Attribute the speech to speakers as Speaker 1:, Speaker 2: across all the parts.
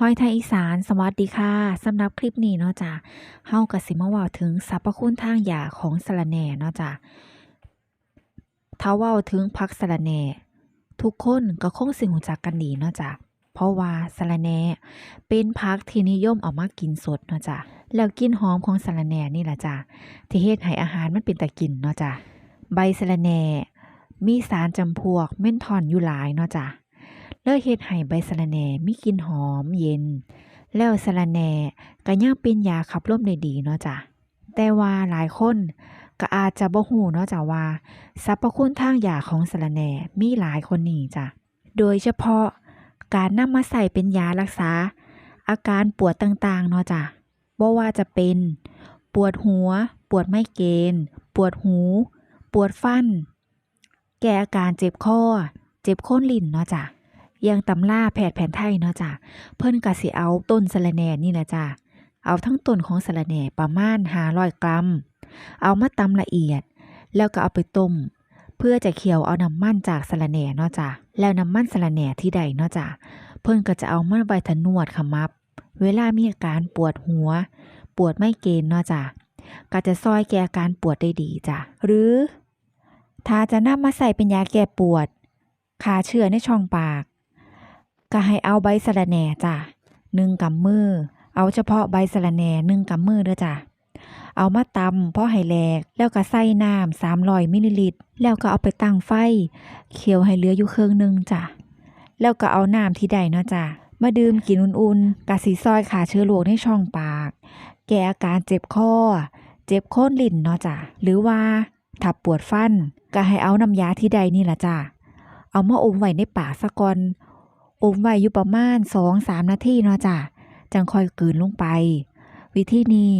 Speaker 1: ห้อยไทยอีสานสวัสดีค่ะสำหรับคลิปนี้เนาะจ้ะเฮาก็สิมาว้าถึงสรรพคุณทางยาของสะระแหน่เนาะจ้ะถ้าว้าถึงผักสะระแหน่ทุกคนก็คงสิรู้จักกันดีเนาะจ้ะเพราะว่าสะระแหน่เป็นผักที่นิยมเอามากินสดเนาะจ้ะแล้วกินหอมของสะระแหน่นี่ล่ะจ้ะที่เฮ็ดให้อาหารมันเป็นตากินเนาะจ้ะใบสะระแหน่มีสารจำพวกเม่นทอนอยู่หลายเนาะจ้ะ เลยเฮ็ดให้ใบสะระแหน่มีกลิ่นหอมเย็น แล้วสะระแหน่ก็ยังเป็นยาขับลมได้ดีเนาะจ้ะแต่ว่าหลายคนก็อาจจะบ่ฮู้เนาะจ้ะว่าสรรพคุณทางยาของสะระแหน่มีหลายคนนี้จ้ะโดยเฉพาะการนำมาใส่เป็นยารักษา อาการปวดต่างๆเนาะจ้ะบ่ว่าจะเป็นปวดหัว ปวดไมเกรนปวดหู ปวดฟัน แก้อาการเจ็บคอ เจ็บโคนลิ้นเนาะจ้ะ ย่างตำราแพทย์แผนไทยเนาะจ้ะเพิ่นก็สิเอาต้นสะระแหน่นี่แหละจ้ะเอาทั้งต้นของสะระแหน่ประมาณ500กรัม เอามาตำละเอียด แล้วก็เอาไปต้ม เพื่อจะเคี่ยวเอาน้ำมันจากสะระแหน่เนาะจ้ะแล้วน้ำมันสะระแหน่ที่ใดเนาะจ้ะเพิ่นก็จะเอามาไว้ทนวดขมับ เวลามีอาการปวดหัว ปวดไม่เกรนเนาะจ้ะก็จะซอยแก้อาการปวดได้ดีจ้ะหรือถ้าจะนำมาใส่เป็นยาแก้ปวดฆ่าเชื้อในช่องปาก ก็ให้เอาใบสะระแหน่จ้ะหนึ่งกำมือ เอาเฉพาะใบสะระแหน่หนึ่งกำมือเด้อจ้ะเอามาตำพอให้แหลก แล้วก็ใส่น้ำสามร้อยมิลลิลิตร แล้วก็เอาไปตั้งไฟ เคี่ยวให้เหลืออยู่เครึ่งหนึงจ้ะ แล้วก็เอาน้ำที่ใดเนาะจ้ะ มาดื่มกินอุ่นๆกะสีซอยขาเชื้อโรคในช่องปาก แก้อาการเจ็บคอ เจ็บโคนลิ้นเนาะจ้ะ หรือว่าถ้าปวดฟันก็ให้เอาน้ำยาที่ใดนี่แหละจ้ะ เอามาอมไว้ในปากซะก่อน อมไว้อยู่ประมาณ2-3นาทีเนาะจ้ะจังค่อยกืนลงไป วิธีนี้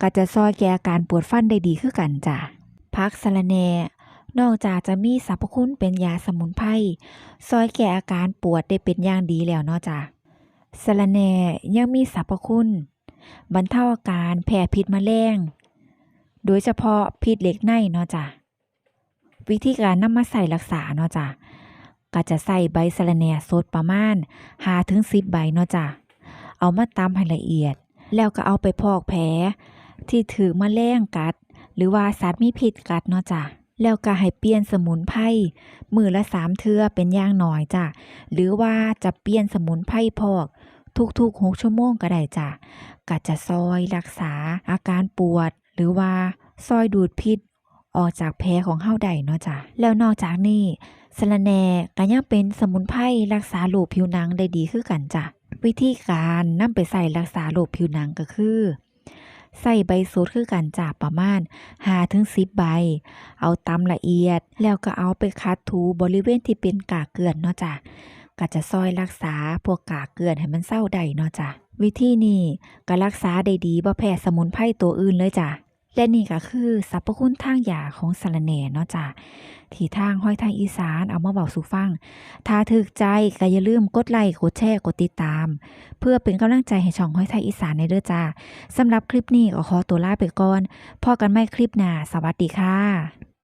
Speaker 1: ก็จะซอยแก้อาการปวดฟันได้ดีคือกันจ้ะพักสะระแนนอกจากจะมีสรรพคุณเป็นยาสมุนไพรซอยแก้อาการปวดได้เป็นอย่างดีแล้วเนาะจ้ะสะระแนยังมีสรรพคุณ บรรเทาอาการแพ้พิษแมลงโดยเฉพาะพิษเหล็กในเนาะจ้ะวิธีการนำมาใส่รักษาเนาะจ้ะ ก็จะใส่ใบสะระแหน่สดประมาณ5ถึง10ใบเนาะจ้ะ เอามาตำให้ละเอียด แล้วก็เอาไปพอกแผล ที่ถือมาแมลงกัด หรือว่าสัตว์มีพิษกัดเนาะจ้ะ แล้วก็ให้เปลี่ยนสมุนไพรมือละสามเทื่อเป็นย่างหน้อยจ้ะ หรือว่าจะเปลี่ยนสมุนไพรพอกทุกๆ6ชั่วโมงก็ได้จ้ะก็จะซอยรักษาอาการปวด หรือว่าซอยดูดพิษ ออกจากแผลของเฮาได้เนาะจ้ะแล้วนอกจากนี้สะระแหน่ก็ยังเป็นสมุนไพรรักษาโรคผิวหนังได้ดีคือกันจ้ะวิธีการนำไปใส่รักษาโรคผิวหนังก็คือใส่ใบสดคือกันจ้ะประมาณ5ถึง10ใบ เอาตำละเอียด แล้วก็เอาไปคัดถูบริเวณที่เป็นกากเกลื่อนเนาะจ้ะก็จะซอยรักษาพวกกากเกลื่อนให้มันเศร้าได้เนาะจ้ะวิธีนี้ก็รักษาได้ดีบ่แพ้สมุนไพรตัวอื่นเลยจ้ะ และนี่ก็คือสรรพคุณทางยาของสาระแหน่เนาะจ้ะที่ทางห้อยทางอีสานเอามาบอกสู่ฟัง ถ้าถึกใจก็อย่าลืมกดไลค์กดแชร์กดติดตาม เพื่อเป็นกำลังใจให้ช่องห้อยไทยอีสานในเด้อจ้าสำหรับคลิปนี้ก็ขอตัวลาไปก่อนพอกันไม่คลิปหน้าสวัสดีค่ะ